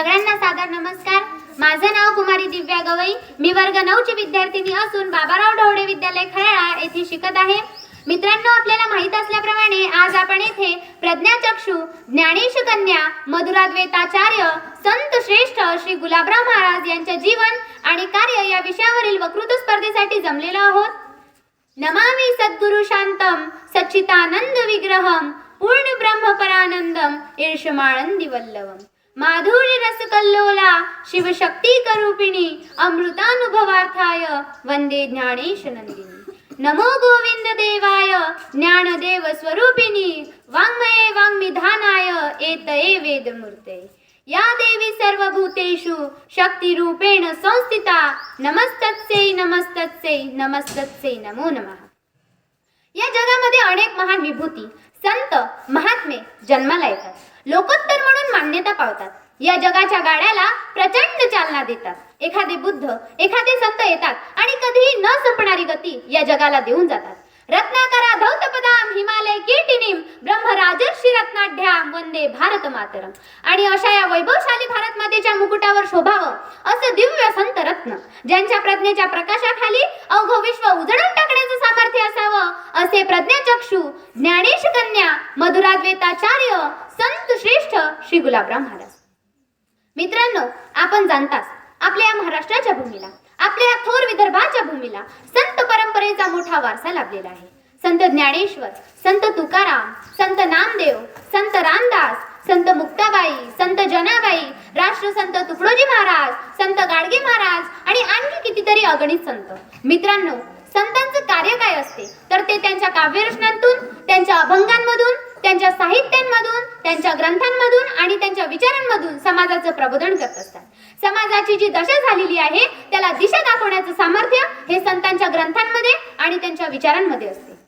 सगळ्यांना सादर नमस्कार. माझं नाव कुमारी दिव्या गवई. मी वर्ग नऊची विद्यार्थिनी असून बाबाराव ढवळे विद्यालय खराळा येथे शिकत आहे. मित्रांनो आपल्याला माहीत असल्याप्रमाणे आज आपण येथे प्रज्ञाचक्षू ज्ञानेश कन्या मधुराद्वैताचार्य संत श्रेष्ठ श्री गुलाबराव महाराज यांचे जीवन आणि कार्य या विषयावरील वक्तृत्व स्पर्धेसाठी जमलेलो आहोत. नमामि सद्गुरु शांतम सच्चितानंद विग्रहम पूर्ण ब्रह्म परानंदम ईर्षमाळंदी वल्लवम माधुरी रसकल्लोला शिवशक्ती करूपिणी अमृतानुभवार्थाय वंदे ज्ञानेश नंदिनी नमो गोविंद देवाय ज्ञानदेव स्वरूपिणी वाङ्मये वाङ्मिधानाय एतये वेदमूर्ते। या देवी सर्वभूतेषु शक्तिरूपेण संस्थिता। नमस्तत्से नमस्तत्से नमस्तत्से नमो नमः। या जगामध्ये अनेक महान विभूती संत महात्मे जन्माला येतात लोकोत्तर म्हणून मान्यता पावतात. या जगाच्या गाड्याला प्रचंड चालना देतात. एखादे बुद्ध एखादे संत येतात आणि कधीही न संपणारी गती या जगाला देऊन जातात. रत्नाकरा धौतपदाम हिमालय केटिनीम ब्रह्मराजर्षी रत्नाढ्याम वंदे भारत मातरम आणि अशा या वैभवशाली भारत मातेच्या मुकुटावर शोभावं असं दिव्य संत रत्न ज्यांच्या प्रज्ञेच्या प्रकाशाखाली अवघ विश्व उजळून टाकण्याचं सामर्थ्य असावं असे प्रज्ञाचक्षू ज्ञानेश कन्या मधुराद्वैताचार्य संत श्रेष्ठ श्री गुलाबराव महाराज. मित्रांनो आपण जाणताच आपल्या या महाराष्ट्राच्या भूमीला आपल्या या थोर विदर्भाच्या भूमीला संत परंपरेचा मोठा वारसा लाभलेला आहे. संत ज्ञानेश्वर संत तुकाराम संत नामदेव संत रामदास संत मुक्ताबाई संत जनाबाई राष्ट्रसंत तुकडोजी महाराज संत गाडगे महाराज आणि आणखी कितीतरी अगणित संत. मित्रांनो संतांचं कार्य काय असते? तर ते त्यांच्या काव्यरचनांतून त्यांच्या अभंगांमधून त्यांच्या साहित्यांमधून त्यांच्या ग्रंथांमधून आणि त्यांच्या विचारांमधून समाजाचं प्रबोधन करत असतात. समाजाची जी दशा झालेली आहे त्याला दिशा दाखवण्याचं सामर्थ्य हे संतांच्या ग्रंथांमध्ये आणि त्यांच्या विचारांमध्ये असते.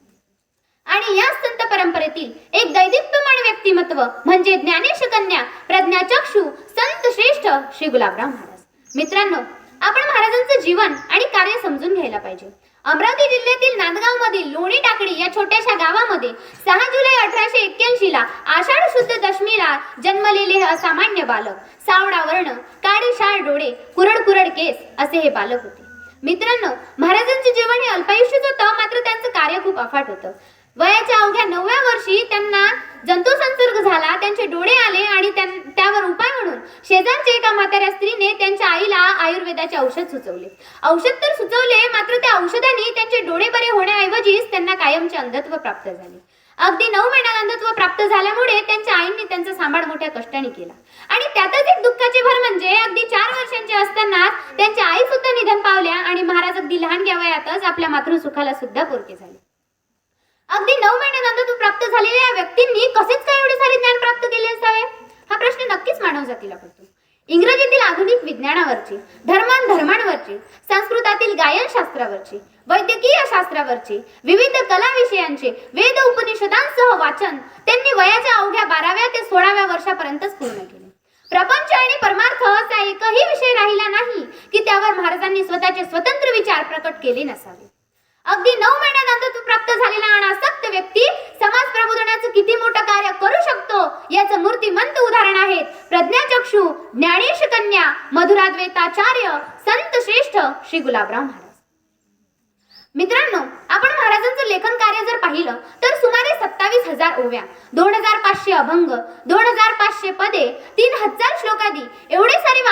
आणि या संत परंपरेतील एक दैदिप्यमान व्यक्तिमत्व म्हणजे ज्ञानेश कन्या प्रज्ञाचक्षु संत श्रेष्ठ श्री गुलाबराव महाराज. मित्रांनो आपण महाराजांचं जीवन आणि कार्य समजून घ्यायला पाहिजे. अमरावती जिल्ह्यातील नांदगाव मधील लोणी टाकडी या छोट्याशा गावामध्ये सहा जुलै अठराशे एक्क्याऐंशी ला आषाढ शुद्ध दशमीला जन्मलेले हे असामान्य बालक सावळा वर्ण काळे शाळ डोळे कुरड कुरड केस असे हे बालक होते. मित्रांनो महाराजांचे जीवन हे अल्पायुष्यच होतं मात्र त्यांचं कार्य खूप अफाट होतं. वयाच्या अवघ्या नवव्या वर्षी त्यांना जंतू संसर्ग झाला त्यांचे डोळे आले आणि त्यावर उपाय म्हणून शेजारच्या एका म्हाताऱ्या स्त्रीने त्यांच्या आयुर्वेदाचे औषध सुचवले. औषध तर सुचवले मात्र त्या औषधाने त्यांचे डोळे बरे होण्याऐवजीच त्यांना कायमचे अंधत्व प्राप्त झाले. अगदी नऊ महिन्यात अंधत्व प्राप्त झाल्यामुळे त्यांच्या आईने त्यांचा सांभाळ मोठ्या कष्टाने केला. आणि त्यातच एक दुःखाची भर म्हणजे अगदी चार वर्षांचे असताना त्यांच्या आई सुद्धा निधन पावल्या आणि महाराज अगदी लहान वयातच आपल्या मातृसुखाला सुद्धा पोरके झाले. अगदी नऊ महिन्यानंतर अंधत्व प्राप्त झालेल्या या व्यक्तींनी कसेच काय एवढे सारे ज्ञान प्राप्त केले असावे? हा प्रश्न नक्कीच मानव जातीला पडतो. इंग्रजीतील आधुनिक विज्ञानावरची धर्मान धर्मांवरची संस्कृतातील गायनशास्त्रावरची वैद्यकीय शास्त्रावरची विविध कला विषयांचे वेद उपनिषदांसह वाचन त्यांनी वयाच्या अवघ्या बाराव्या ते सोळाव्या वर्षापर्यंतच पूर्ण केले. प्रपंच आणि परमार्थ असा एकही विषय राहिला नाही की त्यावर महाराजांनी स्वतःचे स्वतंत्र विचार प्रकट केले नसावे. अगदी नऊ महिन्यानंतर तू प्राप्त झालेला अनासक्त व्यक्ती समाज प्रबोधनाचं किती मोठं कार्य करू शकतो याचं मूर्तिमंत उदाहरण आहेत प्रज्ञाचक्षू ज्ञानेश कन्या मधुराद्वैताचार्य संत श्रेष्ठ श्री गुलाबराव महाराज. मित्रांनो आपण महाराजांचं लेखन कार्य जर पाहिलं तर सुमारे सत्तावीस हजार ओव्या दोन हजार पाचशे अभंग दोन हजार पाचशे पदे तीन हजार श्लोकादी एवढे सारे वाङ्मय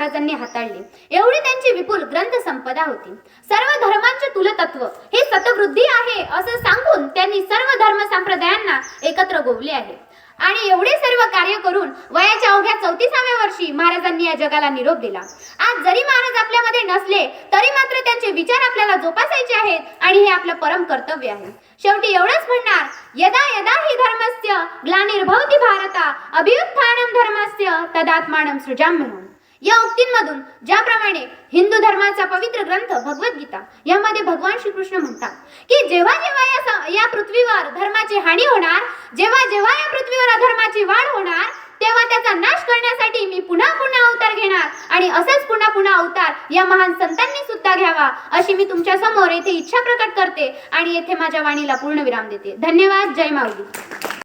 महाराजांनी हाताळले. एवढी त्यांची विपुल ग्रंथ संपदा होती. सर्व धर्मांचे तुलतत्व हे सतवृद्धी आहे असं सांगून त्यांनी सर्व धर्म संप्रदायांना एकत्र गोवले आहे. आणि एवढे सर्व कार्य करून वयाच्या अवघ्या चौतीसाव्या वर्षी महाराजांनी या जगाला निरोप दिला. आज जरी महाराज आपल्यामध्ये नसले तरी मात्र त्यांचे विचार आपल्याला जोपासायचे आहेत आणि हे आपलं परम कर्तव्य आहे. शेवटी एवढंच म्हणणार यदा यदा ही धर्मस्य ग्लानिर्भवती भारता अभियुत्थानम धर्मस्य तदात्मानम सृजाम म्हणून या उक्तींमधून ज्याप्रमाणे हिंदू धर्माचा पवित्र ग्रंथ भगवद्गीता यामध्ये भगवान श्रीकृष्ण म्हणतात की जेव्हा जेव्हा या या पृथ्वीवर धर्माची हानी होणार जेव्हा जेव्हा या पृथ्वीवर अधर्माची वाढ होणार तेव्हा त्याचा नाश करण्यासाठी मी पुन्हा पुन्हा अवतार घेणार आणि असंच पुन्हा पुन्हा अवतार या महान संतांनी सुद्धा घ्यावा अशी मी तुमच्यासमोर येथे इच्छा प्रकट करते आणि येथे माझ्या वाणीला पूर्ण विराम देते. धन्यवाद. जय माऊली.